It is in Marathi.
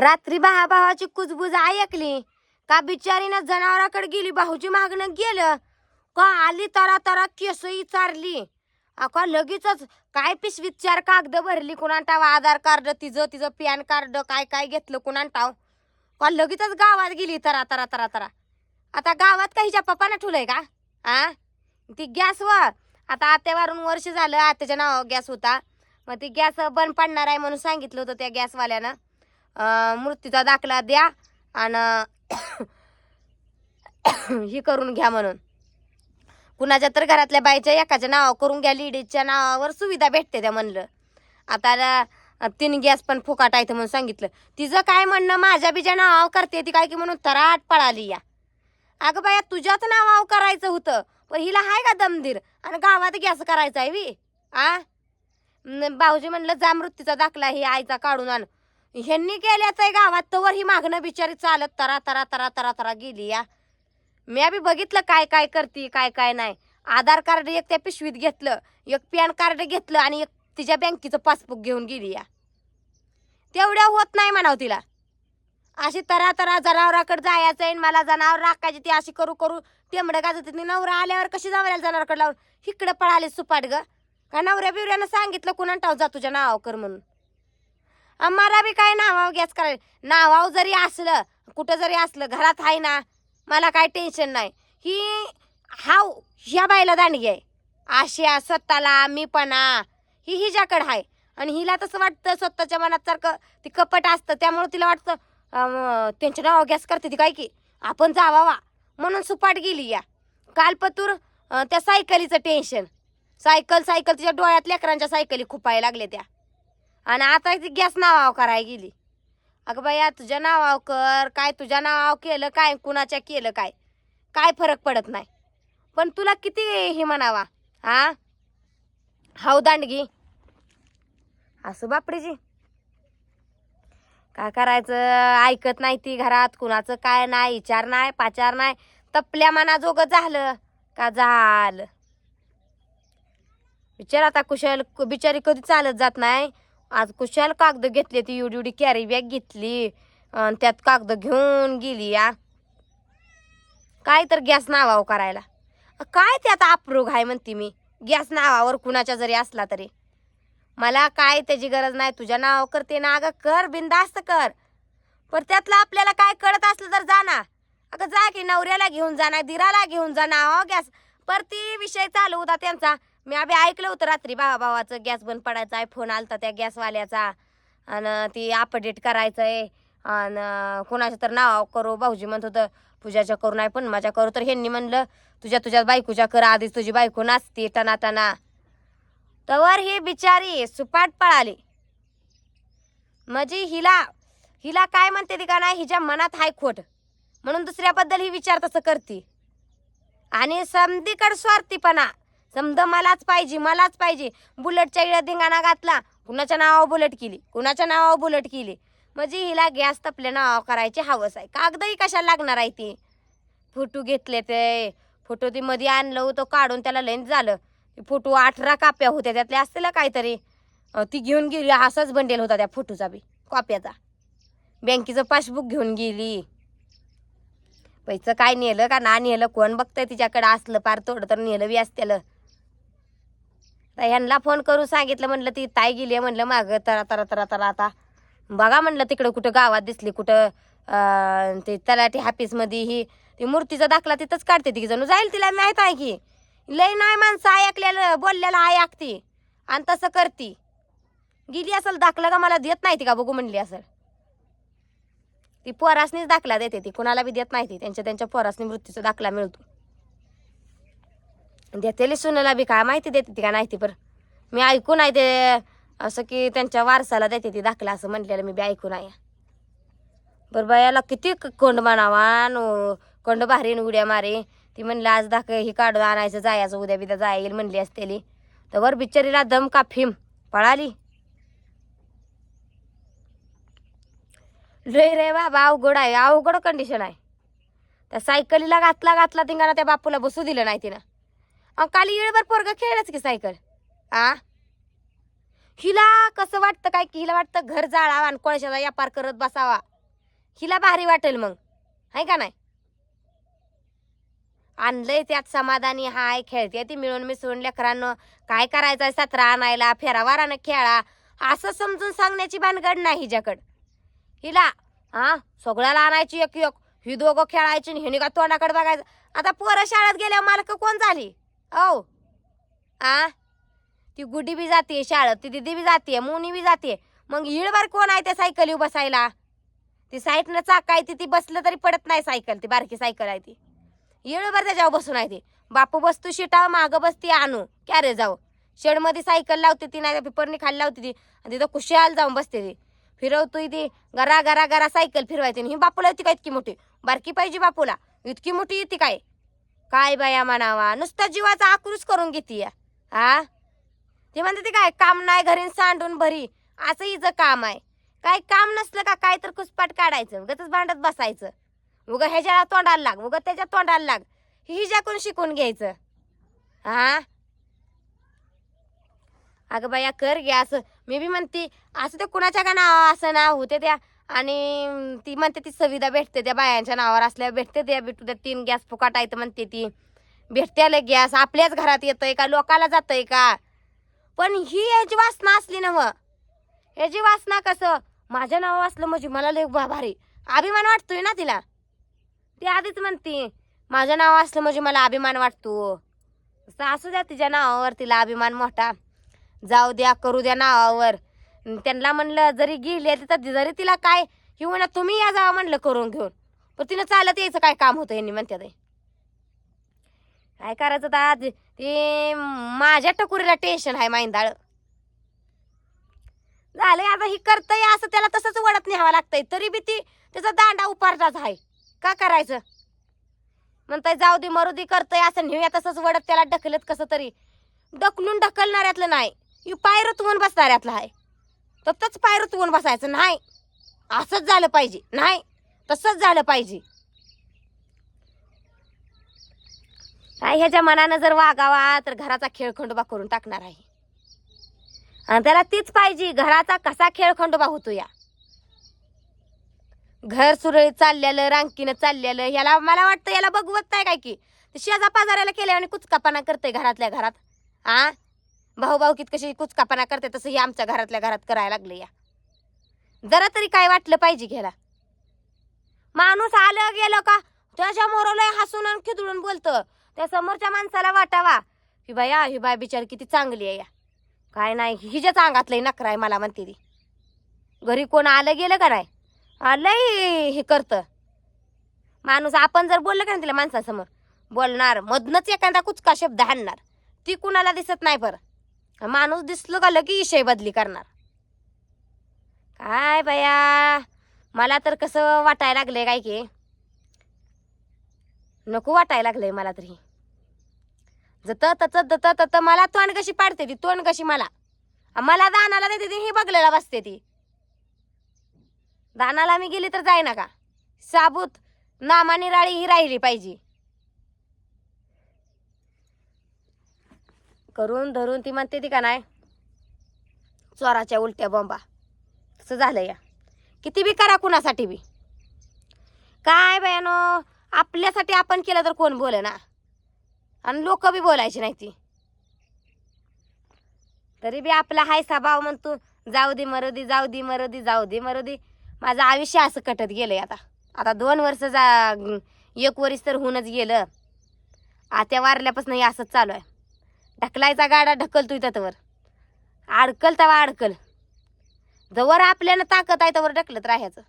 रात्री भावा भावाची कुजबुज ऐकली. का बिचारीनं जनावराकडे गेली भाऊजी मागणं गेलं? का आली तरा तरा केसही चारली अका लगेचच काय पिशवीत चार कागद भरली कुणाटाव आधार कार्ड तिचं तिचं पॅन कार्ड काय काय घेतलं कुणाटाव का लगेचच गावात गेली तरा तरा तरा तरा आता गावात का हिच्या पप्पानं ठुलंय का? आ? ती गॅसवर आता आत्यावरून वर्ष झालं आत्याच्या नावावर गॅस होता. मग ती गॅस बंद पडणार आहे म्हणून सांगितलं होतं त्या गॅसवाल्यानं. मृत्यूचा दाखला द्या आणि ही करून घ्या म्हणून. कुणाच्या तर घरातल्या बाईच्या एकाच्या नावावर करून घ्या लेडीजच्या नावावर सुविधा भेटते त्या म्हणलं. आता तीन गॅस पण फुकाट आहे म्हणून सांगितलं. तिचं काय म्हणणं? माझ्या बीच्या नावावर करते ती काय की म्हणून तराट पळाली या. अगं बाया तुझ्याच नावावर करायचं होतं पण हिला हाय का दमदीर आणि गावात गॅस करायचा आहे वी आ? भाऊजी म्हणलं जा मृत्यूचा दाखला ही आईचा काढून आण. ह्यांनी केल्याच आहे गावात तवर ही मागणं बिचारी चालत तरा तरा तरा तरा तरा गेली या. मी बी बघितलं काय काय करते काय काय नाही. आधार कार्ड एक त्या पिशवीत घेतलं एक पॅन कार्ड घेतलं आणि एक तिच्या बँकेचं पासबुक घेऊन गेली या. तेवढ्या होत नाही म्हणाव तिला. अशी तरा तरा जनावराकडे जायचं आहे मला जनावर राखायची ती अशी करू करू. टेंबडं गाजत नवरा आल्यावर कशी जावं जनावराकडे लावून इकडं पळाले सुपाट ग. का नवऱ्या बिवऱ्यानं सांगितलं कुणा टाव जा तुझ्या नावावर कर म्हणून. आम्हाला बी काय नावाव गॅस करायला नावाव जरी असलं कुठं जरी असलं घरात आहे ना मला काय टेन्शन नाही. ही हाव ह्या बाईला दांडगी आहे. आशिया स्वतःला मीपणा. ही हिच्याकडं आहे. आणि हिला तसं वाटतं स्वतःच्या मनात सारखं ती कपट असतं. त्यामुळं तिला वाटतं त्यांच्या नावावर गॅस करते ती काय की आपण जावावा. म्हणून सुपाट गेली या. कालपतूर त्या सायकलीचं टेन्शन. सायकल सायकल तिच्या डोळ्यात लेकरांच्या सायकली खुपायला लागले त्या. आणि आता ती गॅस नावाव करायला गेली. अगं बाया तुझ्या नावाव कर काय तुझ्या नावाव केलं काय कुणाच्या केलं काय? काय फरक पडत नाही. पण तुला किती हे म्हणावा हा हाव दांडगी. असं बापडीजी. काय करायचं? ऐकत नाही ती घरात कुणाचं काय नाही विचार नाही पाचार नाही. तपल्या मनाजोगं झालं का झालं? विचार आता कुशल बिचारी कधी चालत जात नाही? आज कुशाल कागद घेतले ती एवढी एवढी कॅरी बॅग घेतली. आणि त्यात कागद घेऊन गेली या. काय तर गॅस नावावर करायला. काय ते आता अप्रूग आहे म्हणते मी. गॅस नावावर कुणाच्या जरी असला तरी. मला काय त्याची गरज नाही तुझ्या नावावर करते ना अगं कर बिंदास्त कर. पण त्यातलं आपल्याला काय कळत असलं तर जा ना अगं जा की नवऱ्याला घेऊन जा ना दिराला घेऊन जा ना हो गॅस पर ती विषय चालू होता त्यांचा. मी आम्ही ऐकलं होतं रात्री भावा भावाचं गॅस बंद पडायचा आहे फोन आलता त्या गॅसवाल्याचा. आणि ती अपडेट करायचं आहे आणि कोणाच्या तर नाव करू भाऊजी म्हणत होतं पूजाच्या करू नाही पण माझ्या करू. तर ह्यांनी म्हणलं तुझ्या तुझ्या बायकोच्या कर आधीच तुझी बायको नाचते टना टना तवर ही बिचारी सुपाट पळाली. म्हणजे हिला हिला काय म्हणते ती का नाही हिच्या मनात हाय खोट. म्हणून दुसऱ्याबद्दल ही विचार तसं करते. आणि समधीकड स्वार्थीपणा. समजा मलाच पाहिजे मलाच पाहिजे. बुलेटच्या इळ्या धिंगाणा घातला कुणाच्या नावावर बुलेट केली? कुणाच्या नावावर बुलेट केली? म्हणजे हिला गॅस तपल्या नावावर करायची हवस आहे. कागदही कशाला लागणार आहे ती? फोटो घेतले ते. फोटो ती मध्ये आणलं होतं काढून त्याला लेन्स झालं. फोटो अठरा काप्या होत्या त्यातल्या असतील काहीतरी. ती घेऊन गेली असाच बंडेल होता त्या फोटोचा बी कॉप्याचा. बँकेचं पासबुक घेऊन गेली. पैचं काय नेलं का ना नेलं कोण बघतंय तिच्याकडं? असलं पार थोडं तर नेलं बी असतेलं तर ह्यांना फोन करून सांगितलं म्हणलं ती ताई गेली म्हणलं मागं तरा तरा तरा तरा आता. बघा म्हणलं तिकडं कुठं गावात दिसली कुठं ते तलाठी ऑफिसमध्ये ही ती मूर्तीचा दाखला तिथंच काढते ती. जणू जाईल तिला माहीत आहे की. लय नाही माणसं ऐकलेलं बोललेलं आहे ऐकती आणि तसं करती. गेली असेल दाखला का मला देत नाही ती का बघू म्हणली असेल. ती पोरासनीच दाखला देते ती. कुणाला बी देत नाही ती. त्यांच्या त्यांच्या पोरासनी मृत्यूचा दाखला मिळतो. देतेली सुनेला बी काय माहिती देते ती का नाही ती पर मी ऐकून आहे ते असं की त्यांच्या वारसाला देते ती दाखला असं म्हटलेलं मी बी ऐकून आहे बरं बायाला किती कोंड म्हणावा नो कोंड भारी उड्या मारे. ती म्हणली आज दाख ही काढून आणायचं जायचं उद्या बिद्या येईल म्हणली असतेली तर वर बिचारीला दम का फिम पळाली. लय रे बाबा अवघड आहे अवघड कंडिशन आहे. त्या सायकलीला घातला घातला तिंगाना त्या बापूला बसू दिलं नाही तिनं. काल येळभर पोरग खेळलंच की सायकल. आ? हिला कसं वाटतं काय की हिला वाटतं घर जाळावा आणि कोळशाचा व्यापार करत बसावा? हिला भारी वाटेल मग. आहे का नाही? आणलंय त्यात समाधानी हाय खेळते ती मिळून मिसळून लेकरांनो. काय करायचंय? सतरा आणायला फेरावारानं खेळा. असं समजून सांगण्याची भानगड नाही हिच्याकडं. हिला हा सगळ्याला आणायची एक एक. ही दोघं खेळायची आणि हिने का तोंडाकडे बघायचं? आता पोरं शाळेत गेल्यावर मालक कोण झाली? औ। आ? ती गुडी बी जाते शाळेत ती दिदी बी जाते मुनी बी जाते मग इळभर कोण आहे त्या सायकली बसायला? ती साईडनं चाक आहे ती ती बसलं तरी पडत नाही सायकल ती बारकी सायकल आहे ती. येळभर त्याच्यावर बसून आहे ती. बापू बसतो शिटा मागं बसती आणू. कॅरे जाऊ? शेडमध्ये सायकल लावते ती नाही पेपरनी खाली लावते ती. आणि तिथं कुशाल जाऊन बसते ती. फिरवतोय ती गरा गरा गरा सायकल फिरवायची. ही बापूला येते का इतकी मोठी? बारकी पाहिजे बापूला. इतकी मोठी येते काय? काय बाया म्हणावा? नुसता जीवाचा आक्रोश करून घेते हा ती म्हणते ती काय काम नाही घरी सांडून भरी. असं हिचं काम आहे. काय काम नसलं का काय तर कुसपाट काढायचं उगाच भांडत बसायचं. उगा ह्याच्या तोंडाला लाग उगा त्याच्या तोंडाला लाग. हिच्याकडून शिकून घ्यायचं. हा अगं बाया कर घ्या असं. मी बी म्हणते असं ते कुणाच्या का नाव असं नाव होते त्या आणि ती म्हणते ती सुविधा भेटते त्या बायांच्या नावावर असल्या भेटते त्या भेटू त्या तीन गॅस फुकाट आहेत म्हणते ती. भेटते गॅस. आपल्याच घरात येतंय का? लोकाला जातंय का? पण ही याची वासना असली ना मग ह्याची वासना कसं? माझ्या नाव असलं म्हणजे मला लय भारी. अभिमान वाटतोय ना तिला? ती आधीच म्हणते माझं नाव असलं म्हणजे मला अभिमान वाटतो. असं असू द्या तिच्या नावावर तिला अभिमान मोठा. जाऊ द्या करू द्या नावावर. त्यांना म्हणलं जरी गेली तर जरी तिला काय ही म्हणा तुम्ही या जावा म्हणलं करून घेऊन. पण तिनं चालत यायचं काय काम होतं यांनी म्हणतात ते काय करायचं आता आज? ते माझ्या टकुरीला टेन्शन आहे माईंदाळ. झालंय आता ही करतय असं त्याला तसंच वडत न्यावं लागतंय. तरी बी ती त्याचा दांडा उपारताच आहे. का करायचं? म्हणताय जाऊ दे मरू दे करतय असं नेऊया तसंच वडत त्याला ढकलत कसं तरी. ढकलून ढकलणाऱ्यातलं नाही. ही पाय रुतवून बसणाऱ्यातलं आहे. तसंच पाय रुतवून बसायचं. नाही. असंच झालं पाहिजे. नाही. तसंच झालं पाहिजे. काय ह्याच्या मनानं जर वागावा तर घराचा खेळखंडोबा करून टाकणार आहे. आणि त्याला तीच पाहिजे घराचा कसा खेळखंडोबा होतो या. घर सुरळीत चाललेलं रांकीनं चाललेलं याला मला वाटतं याला बघवत नाही काय की. ते शेजा पाजाऱ्याला केल्या आणि कुचकापणा करते घरातल्या घरात. आ? भाऊ भाऊ कित कशी कुचकापणा करते तसं ही आमच्या घरातल्या घरात करायला लागले या. जरा तरी काय वाटलं पाहिजे घ्यायला. माणूस आलं गेलं का? त्याच्या मोरला हसून आणि खिदळून बोलतं. त्या समोरच्या माणसाला वाटावा की बाया ही बाय बिचार किती चांगली आहे या. काय नाही हिच्याच अंगातलंही नकरा आहे मला म्हणते ती. घरी कोण आलं गेलं का नाही? आलंय हे करतं. माणूस आपण जर बोललं का नाही तिला माणसासमोर? बोलणार मधनच एखादा कुचका शब्द हाणणार. ती कुणाला दिसत नाही बरं. माणूस दिसलो का लगी विषय बदली करणार? काय बया? मला तर कसं वाटायला लागलंय काय की? नको वाटायला लागलंय मला तरी. जत तच दत तत मला तोंड कशी पाडते ती? तोंड कशी मला? मला दानाला देते ती ही बघलेला बसते ती. दानाला मी गेली तर जाय ना का? साबूत नामानिराळी ही राहिली पाहिजे. करून धरून ती म्हणते ती का नाही? चोराच्या उलट्या बॉम्बा तसं झालं या. किती बी करा कुणासाठी बी. काय बयानो आपल्यासाठी आपण केलं तर कोण बोले ना? आणि लोक बी बोलायची नाही ती. तरी बी आपला हाय स्वभाव म्हणतो जाऊ दे मरू दे जाऊ दे मरू दे जाऊ दे मरू दे माझं आयुष्य असं कटत गेलंय आता. आता दोन वर्ष जा एक वरीस तर होऊनच गेलं. आत्या वारल्यापासून हे असंच चालू आहे. ढकलायचा गाडा ढकलतोय त्यावर अडकल तवा अडकल जवळ आपल्याला ताकद आहे तवर ढकलत राहायचं.